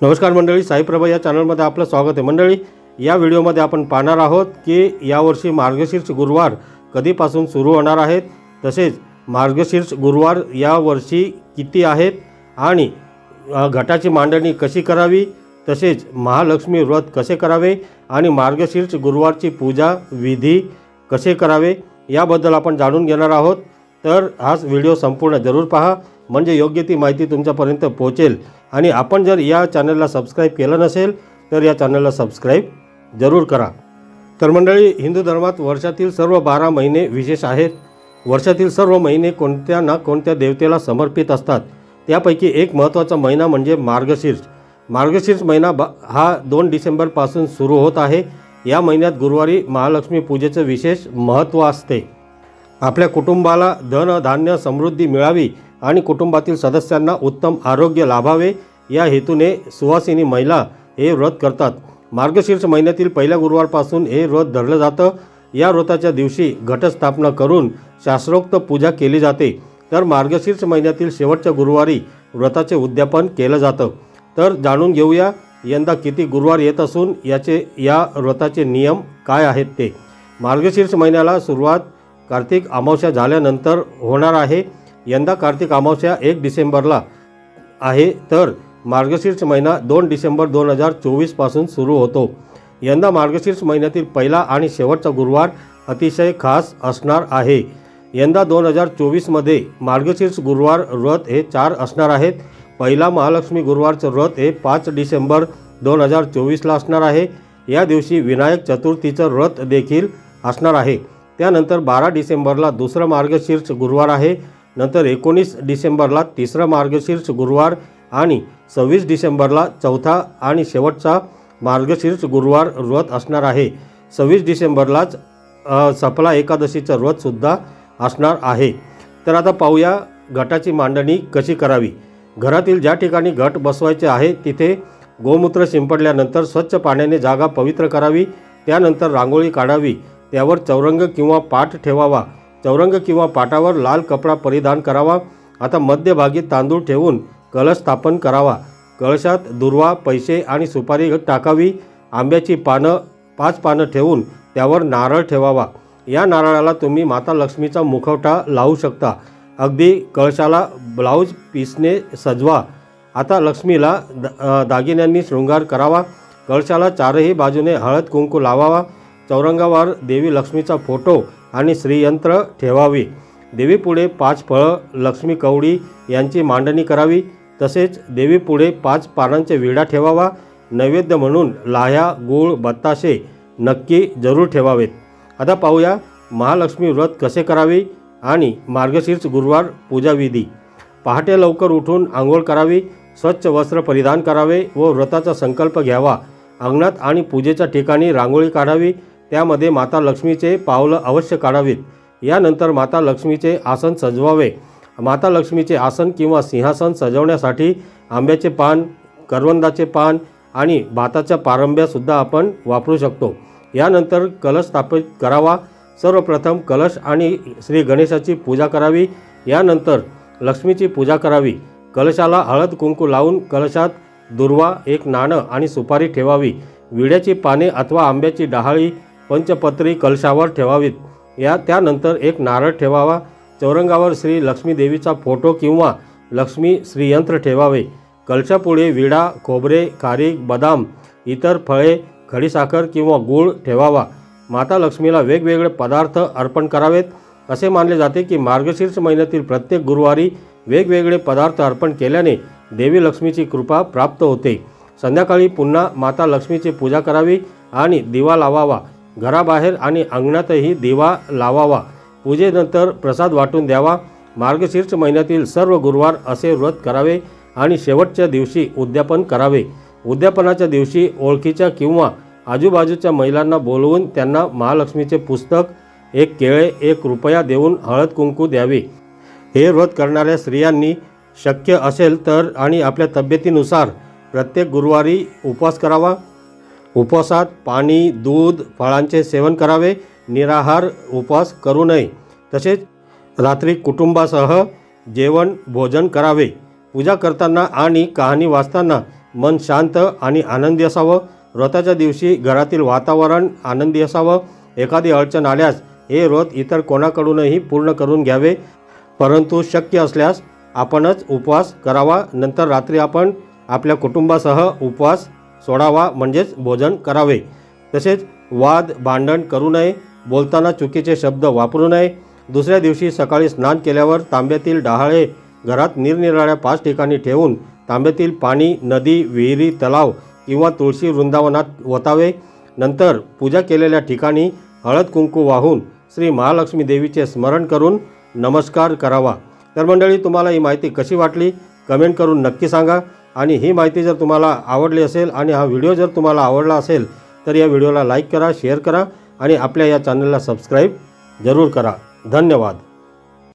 नमस्कार मंडळी साईप्रभा या चॅनलमध्ये आपलं स्वागत आहे. मंडळी या व्हिडिओमध्ये आपण पाहणार आहोत की यावर्षी मार्गशीर्ष गुरुवार कधीपासून सुरू होणार आहेत? तसेच मार्गशीर्ष गुरुवार यावर्षी किती आहेत? आणि घटाची मांडणी कशी करावी? तसेच महालक्ष्मी व्रत कसे करावे? आणि मार्गशीर्ष गुरुवारची पूजा विधी कसे करावे? याबद्दल आपण जाणून घेणार आहोत. तर हाच व्हिडिओ संपूर्ण जरूर पहा. म्हणजे योग्य ती माहिती तुमच्यापर्यंत पोहोचेल. आणि आपण जर या चॅनलला सबस्क्राईब केलं नसेल तर या चॅनलला सबस्क्राईब जरूर करा. तर मंडळी हिंदू धर्मात वर्षातील सर्व बारा महिने विशेष आहेत. वर्षातील सर्व महिने कोणत्या ना कोणत्या देवतेला समर्पित असतात? त्यापैकी एक महत्त्वाचा महिना म्हणजे मार्गशीर्ष. मार्गशीर्ष महिना बा हा दोन डिसेंबरपासून सुरू होत आहे. या महिन्यात गुरुवारी महालक्ष्मी पूजेचं विशेष महत्त्व असते. आपल्या कुटुंबाला धन धान्य समृद्धी मिळावी आणि कुटुंबातील सदस्यांना उत्तम आरोग्य लाभावे. या हेतूने सुवासिनी महिला हे व्रत करतात. मार्गशीर्ष महिन्यातील पहिल्या गुरुवारपासून हे व्रत धरलं जातं. या व्रताच्या दिवशी घटस्थापना करून शास्त्रोक्त पूजा केली जाते. तर मार्गशीर्ष महिन्यातील शेवटच्या गुरुवारी व्रताचे उद्यापन केलं जातं. तर जाणून घेऊया यंदा किती गुरुवार येत असून याचे या व्रताचे नियम काय आहेत ते. मार्गशीर्ष महिन्याला सुरुवात कार्तिक अमावस्या झाल्यानंतर होणार आहे. यंदा कार्तिक अमावस्या एक डिसेंबरला आहे तर मार्गशीर्ष महिना दोन डिसेंबर दोन हजार चोवीसपासून सुरू होतो. यंदा मार्गशीर्ष महिन्यातील पहिला आणि शेवटचा गुरुवार अतिशय खास असणार आहे. यंदा दोन हजार चोवीसमध्ये मार्गशीर्ष गुरुवार व्रत हे चार असणार आहेत. पहिला महालक्ष्मी गुरुवारचं व्रत हे पाच डिसेंबर दोन हजार चोवीसला असणार आहे. या दिवशी विनायक चतुर्थीचं व्रत देखील असणार आहे. त्यानंतर बारा डिसेंबरला दुसरं मार्गशीर्ष गुरुवार आहे. नंतर एकोणीस डिसेंबरला तिसरा मार्गशीर्ष गुरुवार आणि सव्वीस डिसेंबरला चौथा आणि शेवटचा मार्गशीर्ष गुरुवार व्रत असणार आहे. सव्वीस डिसेंबरलाच सफला एकादशीचं व्रतसुद्धा असणार आहे. तर आता पाहूया घटाची मांडणी कशी करावी. घरातील ज्या ठिकाणी घट बसवायचे आहे तिथे गोमूत्र शिंपडल्यानंतर स्वच्छ पाण्याने जागा पवित्र करावी त्यानंतर रांगोळी काढावी त्यावर चौरंग किंवा पाठ ठेवावा चौरंग किंवा पाटावर लाल कपडा परिधान करावा. आता मध्यभागी तांदूळ ठेवून कलश स्थापन करावा. कळशात दुर्वा पैसे आणि सुपारी टाकावी. आंब्याची पानं पाच पानं ठेवून त्यावर नारळ ठेवावा. या नारळाला तुम्ही माता लक्ष्मीचा मुखवटा लावू शकता. अगदी कळशाला ब्लाऊज पीसने सजवा. आता लक्ष्मीला द दागिन्यांनी शृंगार करावा. कळशाला चारही बाजूने हळद कुंकू लावावा. चौरंगावर देवी लक्ष्मीचा फोटो आणि श्रीयंत्र ठेवावे. देवीपुढे पाच फळं लक्ष्मी कवडी यांची मांडणी करावी. तसेच देवीपुढे पाच पानांचे विडा ठेवावा. नैवेद्य म्हणून लाह्या गूळ बत्ताशे नक्की जरूर ठेवावेत. आता पाहूया महालक्ष्मी व्रत कसे करावे आणि मार्गशीर्ष गुरुवार पूजाविधी. पहाटे लवकर उठून आंघोळ करावी स्वच्छ वस्त्र परिधान करावे व व्रताचा संकल्प घ्यावा. अंगणात आणि पूजेच्या ठिकाणी रांगोळी काढावी. त्यामध्ये माता लक्ष्मीचे पावलं अवश्य काढावीत. यानंतर माता लक्ष्मीचे आसन सजवावे. माता लक्ष्मीचे आसन किंवा सिंहासन सजवण्यासाठी आंब्याचे पान करवंदाचे पान आणि भाताच्या पारंब्यासुद्धा आपण वापरू शकतो. यानंतर कलश स्थापित करावा. सर्वप्रथम कलश आणि श्री गणेशाची पूजा करावी. यानंतर लक्ष्मीची पूजा करावी. कलशाला हळद कुंकू लावून कलशात दुर्वा एक नाणं आणि सुपारी ठेवावी. विड्याची पाने अथवा आंब्याची डहाळी पंचपत्री कलशावर ठेवावीत. या त्यानंतर एक नारळ ठेवावा चौरंगावर श्री लक्ष्मी देवीचा फोटो किंवा लक्ष्मी श्रीयंत्र ठेवावे. कलशापुढे विडा खोबरे खारीक बदाम इतर फळे खडीसाखर किंवा गूळ ठेवावा. माता लक्ष्मीला वेगवेगळे पदार्थ अर्पण करावेत. असे मानले जाते की मार्गशीर्ष महिन्यातील प्रत्येक गुरुवारी वेगवेगळे पदार्थ अर्पण केल्याने देवी लक्ष्मीची कृपा प्राप्त होते. संध्याकाळी पुन्हा माता लक्ष्मीची पूजा करावी आणि दिवा लावावा. घराबाहेर आणि अंगणातही दिवा लावावा. पूजेनंतर प्रसाद वाटून द्यावा. मार्गशीर्ष महिन्यातील सर्व गुरुवार असे व्रत करावे आणि शेवटच्या दिवशी उद्यापन करावे. उद्यापनाच्या दिवशी ओळखीच्या किंवा आजूबाजूच्या महिलांना बोलवून त्यांना महालक्ष्मीचे पुस्तक एक केळे एक रुपया देऊन हळद कुंकू द्यावे. हे व्रत करणाऱ्या स्त्रियांनी शक्य असेल तर आणि आपल्या तब्येतीनुसार प्रत्येक गुरुवारी उपवास करावा. उपवासात पाणी दूध फळांचे सेवन करावे निराहार उपवास करू नये. तसेच रात्री कुटुंबासह जेवण भोजन करावे. पूजा करताना आणि कहाणी वाचताना मन शांत आणि आनंदी असावं. व्रताच्या दिवशी घरातील वातावरण आनंदी असावं. एखादी अडचण आल्यास हे व्रत इतर कोणाकडूनही पूर्ण करून घ्यावे. परंतु शक्य असल्यास आपणच उपवास करावा. नंतर रात्री आपण आपल्या कुटुंबासह उपवास सोडावा म्हणजेच भोजन करावे. तसेच वाद भांडण करू नये बोलताना चुकीचे शब्द वापरू नये. दुसऱ्या दिवशी सकाळी स्नान केल्यावर तांब्यातील डहाळे घरात निरनिराळ्या पाच ठिकाणी ठेवून तांब्यातील पाणी नदी विहिरी तलाव किंवा तुळशी वृंदावनात ओतावे. नंतर पूजा केलेल्या ठिकाणी हळद कुंकू वाहून श्री महालक्ष्मी देवीचे स्मरण करून नमस्कार करावा. तर मंडळी तुम्हाला ही माहिती कशी वाटली? कमेंट करून नक्की सांगा. आणि ही माहिती जर तुम्हाला आवडली असेल आणि हा व्हिडिओ जर तुम्हाला आवडला असेल तर या व्हिडिओला लाईक करा शेअर करा आणि आपल्या या चॅनलला सबस्क्राईब जरूर करा. धन्यवाद.